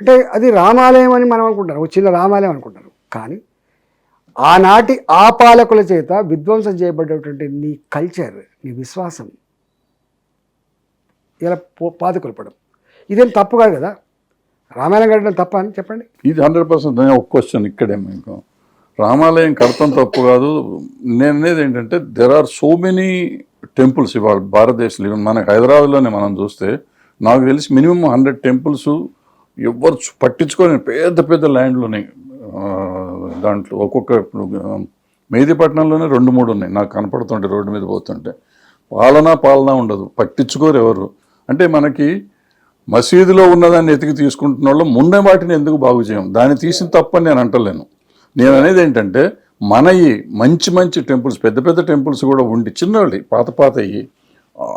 అంటే అది రామాలయం అని మనం అనుకుంటారు ఒక చిన్న రామాలయం అనుకుంటారు. కానీ ఆనాటి ఆ పాలకుల చేత విధ్వంసం చేయబడ్డటువంటి నీ కల్చర్ నీ విశ్వాసం ఇలా పో పాతకొల్పడం ఇదేం తప్పు కాదు కదా? రామాయణం కట్టడం తప్ప అని చెప్పండి. ఇది హండ్రెడ్ పర్సెంట్ ఒక క్వశ్చన్ ఇక్కడే మీకు. రామాలయం కడతం తప్పు కాదు. నేను అనేది ఏంటంటే there are so many temples ఇవాళ భారతదేశంలో. Even మనకి హైదరాబాద్లోనే మనం చూస్తే నాకు తెలిసి మినిమం హండ్రెడ్ టెంపుల్స్ ఎవ్వరు పట్టించుకొని పెద్ద పెద్ద ల్యాండ్లు ఉన్నాయి దాంట్లో ఒక్కొక్క ఇప్పుడు మెహదీపట్నంలోనే రెండు మూడు ఉన్నాయి. నాకు కనపడుతుంటే రోడ్డు మీద పోతుంటే. పాలన పాలన ఉండదు. పట్టించుకోరు ఎవరు. అంటే మనకి మసీదులో ఉన్నదాన్ని ఎతికి తీసుకుంటున్న వాళ్ళు ముందే వాటిని ఎందుకు బాగు చేయం? దాన్ని తీసిన తప్పని నేను అంటలేను. నేను అనేది ఏంటంటే మనయి మంచి మంచి టెంపుల్స్ పెద్ద పెద్ద టెంపుల్స్ కూడా ఉండి చిన్నవి పాత పాత అయ్యి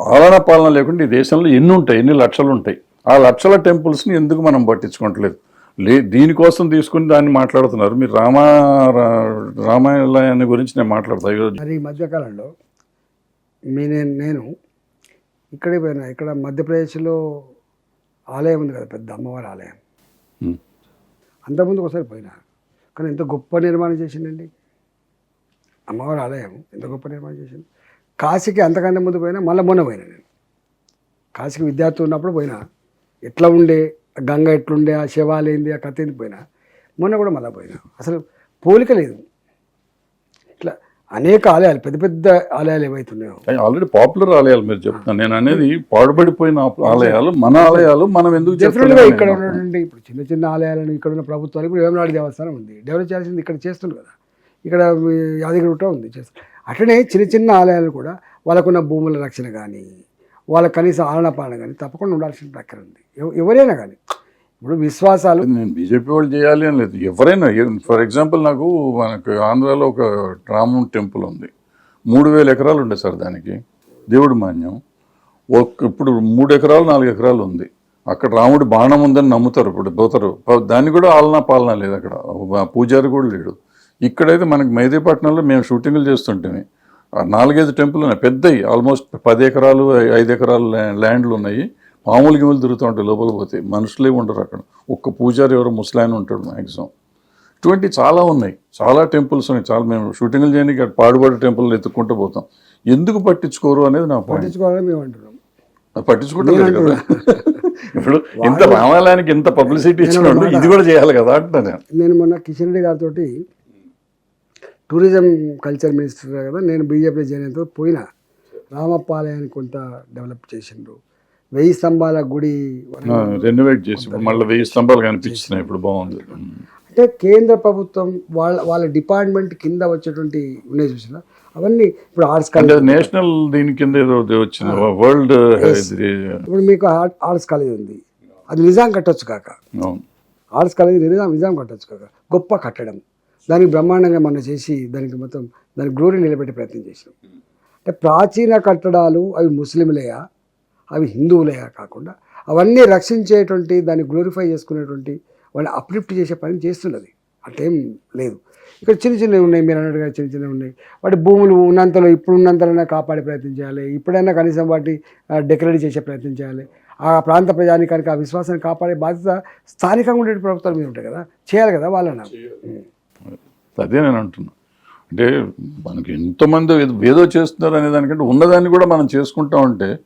ఆలన పాలన లేకుండా ఈ దేశంలో ఎన్ని ఉంటాయి? ఎన్ని లక్షలు ఉంటాయి? ఆ లక్షల టెంపుల్స్ని ఎందుకు మనం పట్టించుకోవట్లేదు? లే దీనికోసం తీసుకుని దాన్ని మాట్లాడుతున్నారు. మీరు రామ రా- రామాయణాన్ని గురించి నేను మాట్లాడతా. ఈరోజు మరి ఈ మధ్యకాలంలో మీ నేను నేను ఇక్కడే పోయినా. ఇక్కడ మధ్యప్రదేశ్లో ఆలయం ఉంది కదా పెద్ద అమ్మవారి ఆలయం. అంతకుముందు ఒకసారి పోయినా. కానీ ఎంత గొప్ప నిర్మాణం చేసిందండి. అమ్మవారి ఆలయం ఎంత గొప్ప నిర్మాణం చేసింది. కాశీకి అంతకంటే ముందు పోయినా మళ్ళీ మొన్న పోయినా నేను. కాశీకి విద్యార్థి ఉన్నప్పుడు పోయినా. ఎట్లా ఉండే గంగ ఎట్లుండే ఆ శివాలయంది ఆ కథ ఏంది పోయినా? మొన్న కూడా మళ్ళీ పోయినా. అసలు పోలిక లేదు. ఇట్లా అనేక ఆలయాలు పెద్ద పెద్ద ఆలయాలు ఏవైతున్నాయో. ఆల్రెడీ పాపులర్ ఆలయాలు మీరు చెప్తున్నాను నేను అనేది పాడుపడిపోయిన ఆప్- ఆలయాలు మన ఆలయాలు మనం ఎందుకు డెఫినెట్గా చెప్తున్నాం ఇక్కడ ఉన్నటువంటి ఇప్పుడు చిన్న చిన్న ఆలయాలను ఇక్కడ ఉన్న ప్రభుత్వాలు ఇప్పుడు వేమనాడు దేవస్థానం ఉంది. డెవలప్ చేయాల్సింది ఇక్కడ చేస్తుంది కదా. ఇక్కడ ఈ యాదగిరిగుట్ట ఉంది చేస్తుంది అట్లనే చిన్న చిన్న ఆలయాలు కూడా వాళ్ళకున్న భూముల రక్షణ కానీ వాళ్ళ కనీస ఆలన పాలన కానీ తప్పకుండా ఉండాల్సిన దగ్గర ఉంది. ఎవరైనా కానీ. ఇప్పుడు విశ్వాసాలు నేను బీజేపీ వాళ్ళు చేయాలి అని లేదు. ఎవరైనా ఫర్ ఎగ్జాంపుల్ నాకు మనకు ఆంధ్రాలో ఒక రామం టెంపుల్ ఉంది. మూడు వేల ఎకరాలు ఉండే సార్ దానికి. దేవుడి మాన్యం. ఒక ఇప్పుడు మూడు ఎకరాలు నాలుగు ఎకరాలు ఉంది. అక్కడ రాముడి బాణం ఉందని నమ్ముతారు ఇప్పుడు పోతారు దాన్ని కూడా ఆలనా పాలన లేదు అక్కడ. పూజారి కూడా లేడు. ఇక్కడైతే మనకి మైదీపట్నంలో మేము షూటింగ్లు చేస్తుంటే నాలుగైదు టెంపుల్ ఉన్నాయి. పెద్దవి ఆల్మోస్ట్ పది ఎకరాలు ఐదు ఎకరాలు ల్యా- ల్యాండ్లు ఉన్నాయి. మామూలు గిములు తిరుగుతూ ఉంటాయి లోపల పోతే. మనుషులే ఉండరు అక్కడ. ఒక్క పూజారి ఎవరో ముసలాయన ఉంటాడు మ్యాక్సిమం ఇటువంటి చాలా ఉన్నాయి. చాలా టెంపుల్స్ ఉన్నాయి. చాలా మేము షూటింగ్లు చేయడానికి పాడుబడి టెంపుల్ ఎత్తుక్కుంటూ పోతాం. ఎందుకు పట్టించుకోరు అనేది నా పట్టించుకుంటలేదు కదా. ఇప్పుడు ఇంత రామాలయానికి ఇంత పబ్లిసిటీ ఇచ్చినప్పుడు ఇది కూడా చేయాలి కదా అంటున్నా నేను. నేను మొన్న కిషన్ రెడ్డి గారితో టూరిజం కల్చర్ మినిస్టర్ కదా నేను బీజేపీ చేయడంతో పోయినా. రామప్ప ఆలయాన్ని కొంత డెవలప్ చేసిండ్రు. వెయ్యి స్తంభాల గుడి రెనోవేట్ చేసి మళ్ళీ వెయ్యి స్తంభాలు కనిపిస్తున్నాయి ఇప్పుడు బాగుంది. అంటే కేంద్ర ప్రభుత్వం వాళ్ళ వాళ్ళ డిపార్ట్మెంట్ కింద వచ్చేటువంటి ఉన్నాయి చూసిన. అవన్నీ ఇప్పుడు ఆర్ట్స్ కాలేజ్ నేషనల్ దీని కింద ఏదో వచ్చింది వరల్డ్ ఇప్పుడు మీకు ఆర్ట్- ఆర్ట్స్ కాలేజ్ ఉంది. అది నిజాం కట్టొచ్చు కాక. ఆర్ట్స్ కాలేజ్ నిజాం నిజాం కట్టొచ్చు కాక. గొప్ప కట్టడం. దానికి బ్రహ్మాండంగా మనం చేసి దానికి మొత్తం దాని గ్లోరీ నిలబెట్టే ప్రయత్నం చేసినాం. అంటే ప్రాచీన కట్టడాలు అవి ముస్లింలయా? అవి హిందువులయా కాకుండా అవన్నీ రక్షించేటువంటి దాన్ని గ్లోరిఫై చేసుకునేటువంటి వాళ్ళని అప్లిఫ్ట్ చేసే పని చేస్తున్నది. అట్లేం లేదు. ఇక్కడ చిన్న చిన్నవి ఉన్నాయి మీరు అన్నట్టుగా చిన్న చిన్నవి ఉన్నాయి. వాటి భూములు ఉన్నంతలో ఇప్పుడు ఉన్నంతలోనే కాపాడే ప్రయత్నం చేయాలి. ఇప్పుడైనా కనీసం వాటి డెకరేట్ చేసే ప్రయత్నం చేయాలి. ఆ ప్రాంత ప్రజానికానికి ఆ విశ్వాసాన్ని కాపాడే బాధ్యత స్థానికంగా ఉండే ప్రభుత్వాల మీద ఉంటాయి కదా. చేయాలి కదా వాళ్ళని. అదే నేను అంటున్నా. అంటే మనకి ఎంతమంది ఏదో- ఏదో చేస్తున్నారు అనే దానికంటే ఉన్నదాన్ని కూడా మనం చేసుకుంటా ఉంటే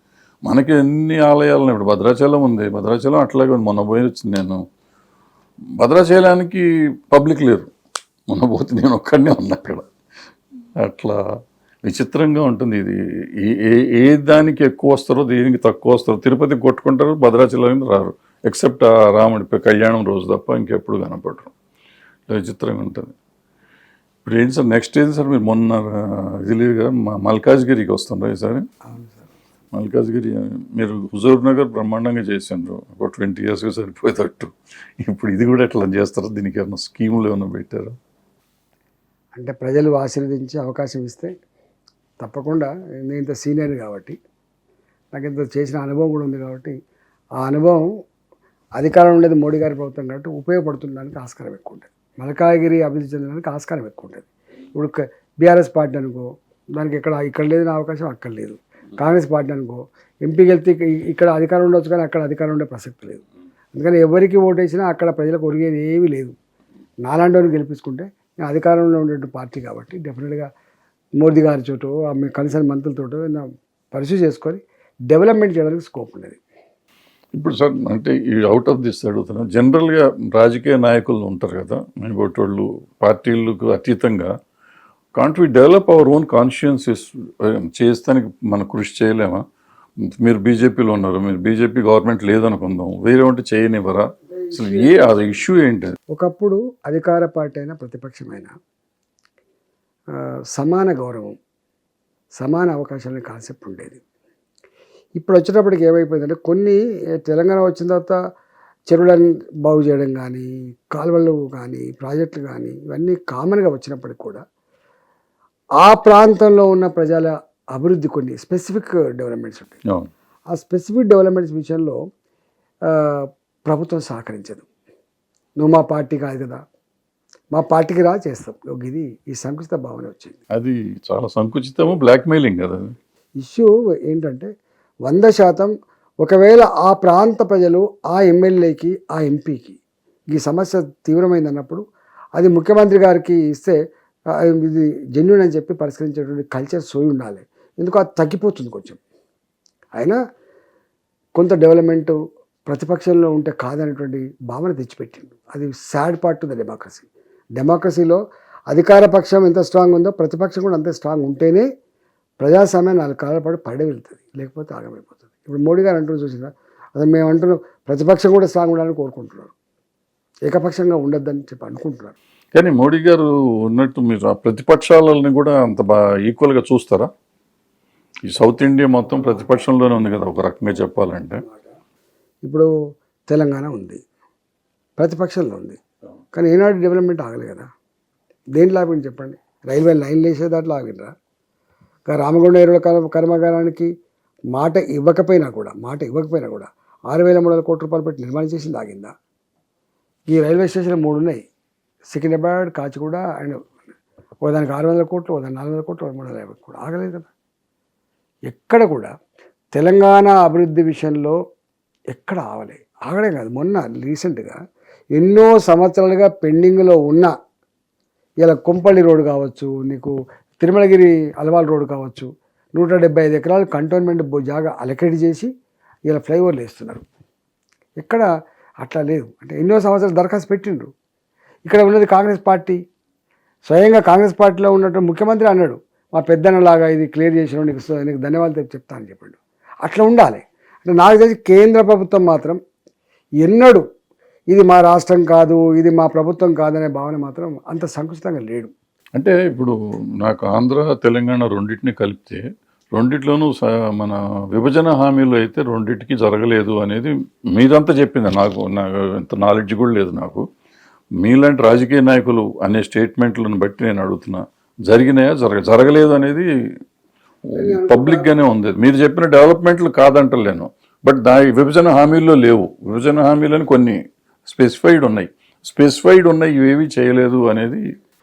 మనకి ఎన్ని ఆలయాలు ఇప్పుడు భద్రాచలం ఉంది. భద్రాచలం అట్లాగే ఉంది. మొన్న పోయి వచ్చింది నేను. భద్రాచలానికి పబ్లిక్ లేరు. మొన్న పోతే నేను ఒక్కడనే ఉన్నా అక్కడ. అట్లా విచిత్రంగా ఉంటుంది ఇది. ఏ- ఏ ఏ దానికి ఎక్కువ వస్తారో దేనికి తక్కువ వస్తారో తిరుపతి కొట్టుకుంటారు భద్రాచలం రారు. ఎక్సెప్ట్ ఆ రాముడి కళ్యాణం రోజు తప్ప ఇంకెప్పుడు కనపడరు. విచిత్రంగా ఉంటుంది. ఇప్పుడు ఏంటి సార్ నెక్స్ట్ ఏంటి సార్ మీరు మొన్న ఇది లేదు కదా మ- మల్కాజ్గిరికి వస్తుండ్రా ఈసారి? మల్కాజ్గిరి మీరు హుజూర్ నగర్ బ్రహ్మాండంగా చేసిండ్రు. ఒక ట్వంటీ ఇయర్స్గా సరిపోయేటట్టు. ఇప్పుడు ఇది కూడా ఎట్లా చేస్తారో? దీనికి ఏమైనా స్కీములు ఏమైనా పెట్టారా? అంటే ప్రజలు ఆశీర్వదించి అవకాశం ఇస్తే తప్పకుండా. నేను ఇంత సీనియర్ కాబట్టి నాకు ఇంత చేసిన అనుభవం కూడా ఉంది కాబట్టి ఆ అనుభవం అధికారం ఉండేది మోడీ గారి ప్రభుత్వం కాబట్టి ఉపయోగపడుతుండడానికి ఆస్కారం ఎక్కువ ఉంటుంది. మలకాగిరి అభివృద్ధి చెందడానికి ఆస్కారం ఎక్కువ ఉంటుంది. ఇప్పుడు బీఆర్ఎస్ పార్టీ అనుకో దానికి ఇక్కడ ఇక్కడ లేదు నా అవకాశం అక్కడ లేదు. కాంగ్రెస్ పార్టీ అనుకో ఎంపీకి వెళ్తే ఇక్కడ అధికారం ఉండొచ్చు కానీ అక్కడ అధికారం ఉండే ప్రసక్తి లేదు. అందుకని ఎవరికి ఓటేసినా అక్కడ ప్రజలకు ఒరిగేది ఏమీ లేదు. నాలాంటి గెలిపించుకుంటే నేను అధికారంలో ఉండే పార్టీ కాబట్టి డెఫినెట్గా మోదీ గారి చోటు కలిసిన మంత్రులతో పరిశీలి చేసుకొని డెవలప్మెంట్ చేయడానికి స్కోప్ ఉండేది. ఇప్పుడు సార్ అంటే ఈ అవుట్ ఆఫ్ దిస్ అడుగుతున్నా. జనరల్గా రాజకీయ నాయకులు ఉంటారు కదా వాళ్ళు పార్టీలకు అతీతంగా can't we develop our own consciences చేస్తానికి మనం కృషి చేయలేమా? మీరు బీజేపీలో ఉన్నారు? మీరు బీజేపీ గవర్నమెంట్ లేదనుకుందాం. వేరే ఉంటే చేయనివ్వరా? అసలు ఏ అది ఇష్యూ ఏంటి? అది? ఒకప్పుడు అధికార పార్టీ అయినా ప్రతిపక్షమైన సమాన గౌరవం సమాన అవకాశాలనే కాన్సెప్ట్ ఉండేది. ఇప్పుడు వచ్చేటప్పటికి ఏమైపోయిందంటే కొన్ని తెలంగాణ వచ్చిన తర్వాత చెరువులను బాగు చేయడం కానీ కాలువలు కానీ ప్రాజెక్టులు కానీ ఇవన్నీ కామన్గా వచ్చినప్పటికి కూడా ఆ ప్రాంతంలో ఉన్న ప్రజల అభివృద్ధి కొన్ని స్పెసిఫిక్ డెవలప్మెంట్స్ ఉంటాయి. ఆ స్పెసిఫిక్ డెవలప్మెంట్స్ విషయంలో ప్రభుత్వం సహకరించదు నువ్వు మా పార్టీ కాదు కదా మా పార్టీకి రా చేస్తాం ఇది ఈ సంకుచిత భావన వచ్చింది అది చాలా సంకుచితము బ్లాక్మెయిలింగ్ కదా. ఇష్యూ ఏంటంటే వంద శాతం ఒకవేళ ఆ ప్రాంత ప్రజలు ఆ ఎమ్మెల్యేకి ఆ ఎంపీకి ఈ సమస్య తీవ్రమైంది అన్నప్పుడు అది ముఖ్యమంత్రి గారికి ఇస్తే ఇది జెన్యున్ అని చెప్పి పరిష్కరించేటువంటి కల్చర్ సోయి ఉండాలి. ఎందుకు అది తగ్గిపోతుంది కొంచెం. అయినా కొంత డెవలప్మెంట్ ప్రతిపక్షంలో ఉంటే కాదనేటువంటి భావన తెచ్చిపెట్టిండు. అది సాడ్ పార్ట్ ద డెమోక్రసీ. డెమోక్రసీలో అధికార పక్షం ఎంత స్ట్రాంగ్ ఉందో ప్రతిపక్షం కూడా అంతే స్ట్రాంగ్ ఉంటేనే ప్రజాస్వామ్యం నాలుగు కాలాల పాటు పడే వెళ్తుంది లేకపోతే ఆగమైపోతుంది. ఇప్పుడు మోడీ గారు అంటున్నారు చూసినా అదే మేము అంటున్నాం ప్రతిపక్షం కూడా స్ట్రాంగ్ ఉండాలని కోరుకుంటున్నారు. ఏకపక్షంగా ఉండొద్దని చెప్పి అనుకుంటున్నారు. కానీ మోడీ గారు ఉన్నట్టు మీరు ఆ ప్రతిపక్షాలని కూడా అంత బాగా ఈక్వల్గా చూస్తారా? ఈ సౌత్ ఇండియా మొత్తం ప్రతిపక్షంలోనే ఉంది కదా ఒక రకంగా చెప్పాలంటే. ఇప్పుడు తెలంగాణ ఉంది ప్రతిపక్షంలో ఉంది. కానీ ఏనాడు డెవలప్మెంట్ ఆగలే కదా. దేంట్లో ఆపింది చెప్పండి? రైల్వే లైన్లు వేసే దాంట్లో ఆగినరా ఇంకా రామగుండ ఎరువుల కర్మ కర్మాగారానికి మాట ఇవ్వకపోయినా కూడా మాట ఇవ్వకపోయినా కూడా ఆరు వేల మూడు వందల కోట్ల రూపాయలు పెట్టి నిర్మాణం చేసింది ఆగిందా? ఈ రైల్వే స్టేషన్ మూడు ఉన్నాయి సికింద్రాబాద్ కాచిగూడ అండ్ ఒకదానికి ఆరు వందల కోట్లు ఒకదానికి నాలుగు వందల కోట్లు ఒక మూడు వందల యాభై కోట్లు. ఆగలేదు కదా. ఎక్కడ కూడా తెలంగాణ అభివృద్ధి విషయంలో ఎక్కడ ఆగలే. ఆగడే కాదు. మొన్న రీసెంట్గా ఎన్నో సంవత్సరాలుగా పెండింగ్లో ఉన్న ఇలా కొంపల్లి రోడ్ కావచ్చు నీకు తిరుమలగిరి అలవాల్ రోడ్ కావచ్చు నూట డెబ్బై ఐదు ఎకరాలు కంటోన్మెంట్ జాగా అలకేట్ చేసి ఇలా ఫ్లైఓవర్లు వేస్తున్నారు. ఎక్కడ అట్లా లేదు. అంటే ఎన్నో సంవత్సరాలు దరఖాస్తు పెట్టిండ్రు. ఇక్కడ ఉన్నది కాంగ్రెస్ పార్టీ. స్వయంగా కాంగ్రెస్ పార్టీలో ఉన్నట్టు ముఖ్యమంత్రి అన్నాడు మా పెద్దన్నలాగా ఇది క్లియర్ చేసిన నీకు నీకు ధన్యవాదాలు చెప్తా అని చెప్పాడు. అట్లా ఉండాలి. అంటే నాకు తెలిసి కేంద్ర ప్రభుత్వం మాత్రం ఎన్నడూ ఇది మా రాష్ట్రం కాదు ఇది మా ప్రభుత్వం కాదనే భావన మాత్రం అంత సంకుచితంగా లేడు. అంటే ఇప్పుడు నాకు ఆంధ్ర తెలంగాణ రెండింటిని కలిపితే రెండిట్లోనూ స- మన విభజన హామీలు అయితే రెండింటికి జరగలేదు అనేది మీదంతా చెప్పింది. నాకు నాకు ఎంత నాలెడ్జ్ కూడా లేదు నాకు. మీలాంటి రాజకీయ నాయకులు అనే స్టేట్మెంట్లను బట్టి నేను అడుగుతున్నా. జరిగినాయా? జరగ జరగలేదు అనేది పబ్లిక్గానే ఉంది. మీరు చెప్పిన డెవలప్మెంట్లు కాదంటలేను బట్ దా విభజన హామీల్లో లేవు. విభజన హామీలని కొన్ని స్పెసిఫైడ్ ఉన్నాయి. స్పెసిఫైడ్ ఉన్నాయి ఇవేవి చేయలేదు అనేది